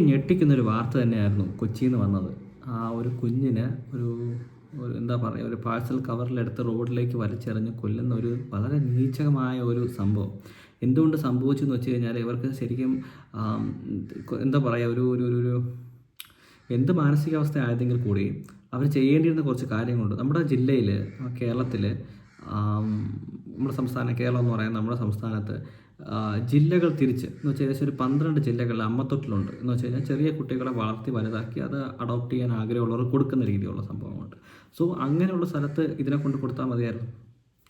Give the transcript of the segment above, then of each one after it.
ഞെട്ടിക്കുന്നൊരു വാർത്ത തന്നെയായിരുന്നു കൊച്ചിയിൽ നിന്ന് വന്നത്. ആ ഒരു കുഞ്ഞിന് ഒരു എന്താ പറയുക ഒരു പാഴ്സൽ കവറിലെടുത്ത് റോഡിലേക്ക് വലിച്ചെറിഞ്ഞ് കൊല്ലുന്ന ഒരു വളരെ നീചകമായ ഒരു സംഭവം. എന്തുകൊണ്ട് സംഭവിച്ചു എന്ന് വെച്ച് കഴിഞ്ഞാൽ ഇവർക്ക് ശരിക്കും എന്താ പറയുക ഒരു ഒരു ഒരു- എന്ത് മാനസികാവസ്ഥ ആയതെങ്കിൽ കൂടി അവർ ചെയ്യേണ്ടിയിരുന്ന കുറച്ച് കാര്യങ്ങളുണ്ട്. നമ്മുടെ ജില്ലയിൽ കേരളത്തിൽ നമ്മുടെ സംസ്ഥാനം കേരളം എന്ന് പറയുന്ന നമ്മുടെ സംസ്ഥാനത്ത് ജില്ലകൾ തിരിച്ച്. എന്ന് വെച്ചാൽ ഏകദേശം ഒരു പന്ത്രണ്ട് ജില്ലകളിൽ അമ്മത്തൊട്ടിലുണ്ട്. എന്ന് വെച്ച് കഴിഞ്ഞാൽ ചെറിയ കുട്ടികളെ വളർത്തി വലുതാക്കി അത് അഡോപ്റ്റ് ചെയ്യാൻ ആഗ്രഹമുള്ളവർ കൊടുക്കുന്ന രീതിയിലുള്ള സംഭവമുണ്ട് സോ അങ്ങനെയുള്ള സ്ഥലത്ത് ഇതിനെ കൊണ്ട് കൊടുത്താൽ മതിയായിരുന്നു.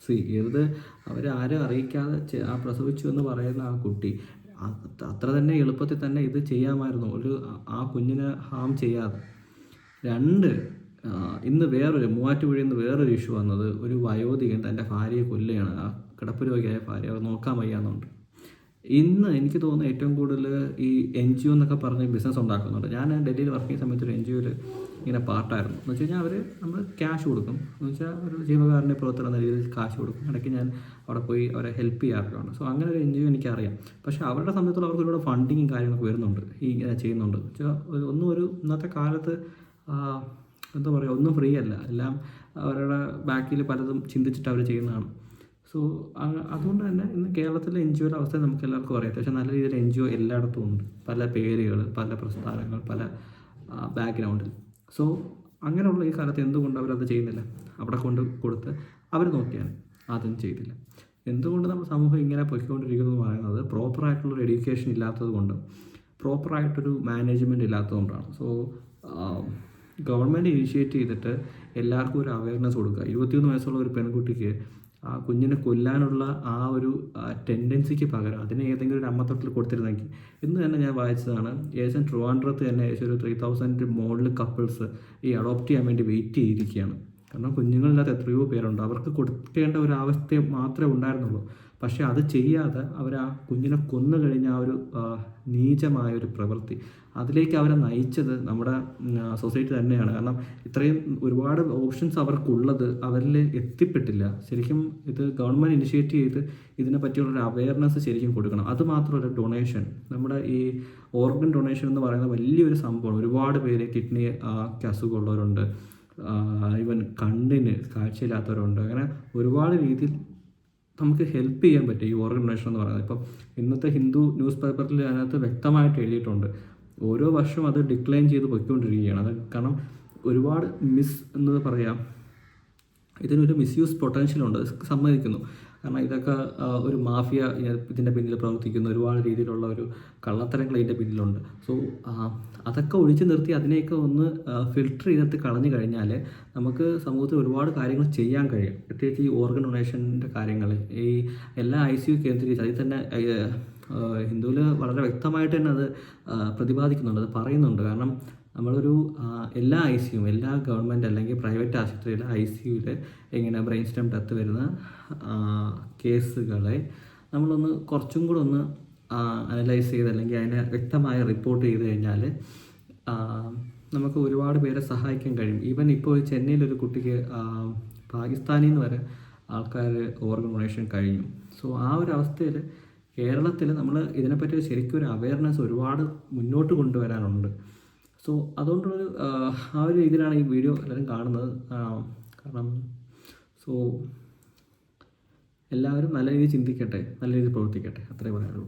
സി ഇത് അവർ ആരും അറിയിക്കാതെ ആ പ്രസവിച്ചു എന്ന് പറയുന്ന ആ കുട്ടി അത്ര തന്നെ എളുപ്പത്തിൽ തന്നെ ഇത് ചെയ്യാമായിരുന്നു. ഒരു ആ- കുഞ്ഞിനെ ഹാം ചെയ്യാതെ. രണ്ട് ഇന്ന് വേറൊരു മൂവാറ്റുപുഴയിൽ നിന്ന് വേറൊരു ഇഷ്യൂ വന്നത് ഒരു വയോധികൻ തന്റെ ഭാര്യയെ കൊല്ലുകയാണ്. ആ കിടപ്പ് രോഗിയായ ഭാര്യ അവർ നോക്കാൻ വയ്യാന്നുണ്ട്. ഇന്ന് എനിക്ക് തോന്നുന്നു ഏറ്റവും കൂടുതൽ ഈ എൻ ജി ഒ എന്നൊക്കെ പറഞ്ഞ് ബിസിനസ് ഉണ്ടാക്കുന്നുണ്ട്. ഞാൻ ഡൽഹിയിൽ വർക്ക് ചെയ്യുന്ന സമയത്ത് ഒരു എൻ ജി ഒയിൽ ഇങ്ങനെ പാർട്ടായിരുന്നു എന്ന് വെച്ച് കഴിഞ്ഞാൽ അവർ നമ്മൾ ക്യാഷ് കൊടുക്കും. എന്ന് വെച്ചാൽ ഒരു ജീവകാരുണ്യ പ്രവർത്തനം എന്ന രീതിയിൽ കാശ് കൊടുക്കും. ഇടയ്ക്ക് ഞാൻ അവിടെ പോയി അവരെ ഹെൽപ്പ് ചെയ്യാറുണ്ട്. സോ അങ്ങനെ ഒരു എൻ ജി ഒ എനിക്കറിയാം. പക്ഷേ അവരുടെ സമയത്തുള്ള അവർക്ക് ഒരുപാട് ഫണ്ടിങ്ങും കാര്യങ്ങളൊക്കെ വരുന്നുണ്ട്. ഈ ഇങ്ങനെ ചെയ്യുന്നുണ്ട്. വെച്ചാൽ ഒന്നും ഒരു ഇന്നത്തെ കാലത്ത് എന്താ പറയുക ഒന്നും ഫ്രീ അല്ല. എല്ലാം അവരുടെ ബാക്കിൽ പലതും ചിന്തിച്ചിട്ട് അവർ ചെയ്യുന്നതാണ്. സോ അതുകൊണ്ട് തന്നെ ഇന്ന് കേരളത്തിലെ എൻ ജി ഒയുടെ അവസ്ഥ നമുക്ക് എല്ലാവർക്കും അറിയാം. പക്ഷേ നല്ല രീതിയിൽ എൻ ജി ഒ എല്ലായിടത്തും ഉണ്ട്. പല പേരുകൾ പല പ്രസ്ഥാനങ്ങൾ പല ബാക്ക്ഗ്രൗണ്ടിൽ സോ അങ്ങനെയുള്ള ഈ കാലത്ത് എന്തുകൊണ്ട് അവരത് ചെയ്യുന്നില്ല? അവിടെ കൊണ്ട് കൊടുത്ത് അവർ നോക്കിയാണ്. അതും ചെയ്തില്ല. എന്തുകൊണ്ട് നമ്മുടെ സമൂഹം ഇങ്ങനെ പൊയ്ക്കൊണ്ടിരിക്കുന്നു എന്ന് പറയുന്നത് പ്രോപ്പറായിട്ടുള്ളൊരു എഡ്യൂക്കേഷൻ ഇല്ലാത്തത് കൊണ്ടും പ്രോപ്പറായിട്ടൊരു മാനേജ്മെന്റ് ഇല്ലാത്തതുകൊണ്ടാണ് സോ ഗവൺമെന്റ് ഇനിഷ്യേറ്റ് ചെയ്തിട്ട് എല്ലാവർക്കും ഒരു അവയർനെസ് കൊടുക്കുക. ഇരുപത്തിയൊന്ന് വയസ്സുള്ള ഒരു പെൺകുട്ടിക്ക് ആ കുഞ്ഞിനെ കൊല്ലാനുള്ള ആ ഒരു ടെൻഡൻസിക്ക് പകരം അതിനെ ഏതെങ്കിലും ഒരു അമ്മത്തൊട്ടിൽ കൊടുത്തിരുന്നെങ്കിൽ. ഇന്ന് തന്നെ ഞാൻ വായിച്ചതാണ് ഏകദേശം ട്രിവാൻഡ്രത്ത് തന്നെ ഏകദേശം ഒരു ത്രീ തൗസൻഡ് മോഡൽ കപ്പിൾസ് ഈ അഡോപ്റ്റ് ചെയ്യാൻ വേണ്ടി വെയിറ്റ് ചെയ്തിരിക്കുകയാണ്. കാരണം കുഞ്ഞുങ്ങളില്ലാത്ത എത്രയോ പേരുണ്ട്. അവർക്ക് കൊടുക്കേണ്ട ഒരു അവസ്ഥ മാത്രമേ ഉണ്ടായിരുന്നുള്ളൂ. പക്ഷേ അത് ചെയ്യാതെ അവർ ആ കുഞ്ഞിനെ കൊന്നു കഴിഞ്ഞ ആ ഒരു നീചമായ ഒരു പ്രവൃത്തി. അതിലേക്ക് അവരെ നയിച്ചത് നമ്മുടെ സൊസൈറ്റി തന്നെയാണ്. കാരണം ഇത്രയും ഒരുപാട് ഓപ്ഷൻസ് അവർക്കുള്ളത് അവരിൽ എത്തിപ്പെട്ടില്ല. ശരിക്കും ഇത് ഗവൺമെന്റ് ഇനിഷ്യേറ്റ് ചെയ്ത് ഇതിനെ പറ്റിയുള്ളൊരു അവയർനെസ് ശരിക്കും കൊടുക്കണം. അത് മാത്രമല്ല ഡൊണേഷൻ. നമ്മുടെ ഈ ഓർഗൻ ഡൊണേഷൻ എന്ന് പറയുന്ന വലിയൊരു സംഭവമാണ്. ഒരുപാട് പേര് കിഡ്നി അസുഖമുള്ളവരുണ്ട് ഈവൻ കണ്ണിന് കാഴ്ചയില്ലാത്തവരുണ്ട്. അങ്ങനെ ഒരുപാട് രീതിയിൽ നമുക്ക് ഹെൽപ്പ് ചെയ്യാൻ പറ്റും ഈ ഓർഗൻ ഡൊണേഷൻ എന്ന് പറയുന്നത്. ഇപ്പം ഇന്നത്തെ ഹിന്ദു ന്യൂസ് പേപ്പറിൽ അതിനകത്ത് വ്യക്തമായിട്ട് എഴുതിയിട്ടുണ്ട്. ഓരോ വർഷവും അത് ഡിക്ലൈൻ ചെയ്ത് പൊയ്ക്കൊണ്ടിരിക്കുകയാണ്. അത് കാരണം ഒരുപാട് മിസ് എന്ന് പറയാം. ഇതിനൊരു മിസ്യൂസ് പൊട്ടൻഷ്യൽ ഉണ്ട്. അത് സമ്മതിക്കുന്നു. കാരണം ഇതൊക്കെ ഒരു മാഫിയ ഇതിന്റെ പിന്നിൽ പ്രവർത്തിക്കുന്ന ഒരുപാട് രീതിയിലുള്ള ഒരു കള്ളത്തരങ്ങൾ ഇതിന്റെ പിന്നിലുണ്ട്. സോ അതൊക്കെ ഒഴിച്ചു നിർത്തി അതിനെയൊക്കെ ഒന്ന് ഫിൽട്ടർ ചെയ്തിട്ട് കളഞ്ഞു കഴിഞ്ഞാൽ നമുക്ക് സമൂഹത്തിൽ ഒരുപാട് കാര്യങ്ങൾ ചെയ്യാൻ കഴിയും. പ്രത്യേകിച്ച് ഈ ഓർഗൻ ഡൊണേഷന്റെ കാര്യങ്ങൾ ഈ എല്ലാ ഐ സി യു കേന്ദ്രീകരിച്ച് അതിൽ തന്നെ ഹിന്ദുവിൽ വളരെ വ്യക്തമായിട്ട് തന്നെ അത് പ്രതിപാദിക്കുന്നുണ്ട് അത് പറയുന്നുണ്ട്. കാരണം നമ്മളൊരു എല്ലാ ഐ സിയും എല്ലാ ഗവൺമെന്റ് അല്ലെങ്കിൽ പ്രൈവറ്റ് ആശുപത്രിയിലെ ഐ സിയുയിൽ ഇങ്ങനെ ബ്രെയിൻ സ്റ്റെം ഡെത്ത് വരുന്ന കേസുകളെ നമ്മളൊന്ന് കുറച്ചും കൂടെ ഒന്ന് അനലൈസ് ചെയ്ത് അല്ലെങ്കിൽ അതിനെ വ്യക്തമായി റിപ്പോർട്ട് ചെയ്ത് കഴിഞ്ഞാൽ നമുക്ക് ഒരുപാട് പേരെ സഹായിക്കാൻ കഴിയും. ഈവൻ ഇപ്പോൾ ചെന്നൈയിലൊരു കുട്ടിക്ക് ആ, പാകിസ്ഥാനിൽ നിന്ന് വരെ ആൾക്കാർ ഓർഗൻ ഡൊണേഷൻ കഴിഞ്ഞു. സോ ആ ഒരു അവസ്ഥയിൽ കേരളത്തിൽ നമ്മൾ ഇതിനെപ്പറ്റി ശരിക്കും ഒരു അവയർനെസ് ഒരുപാട് മുന്നോട്ട് കൊണ്ടുവരാനുണ്ട്. സോ അതുകൊണ്ടുള്ളൊരു ആ, ഒരു രീതിയിലാണ് ഈ വീഡിയോ എല്ലാവരും കാണുന്നത്. കാരണം സോ എല്ലാവരും നല്ല രീതിയിൽ ചിന്തിക്കട്ടെ നല്ല രീതിയിൽ പ്രവർത്തിക്കട്ടെ. അത്രേ പറയാനുള്ളൂ.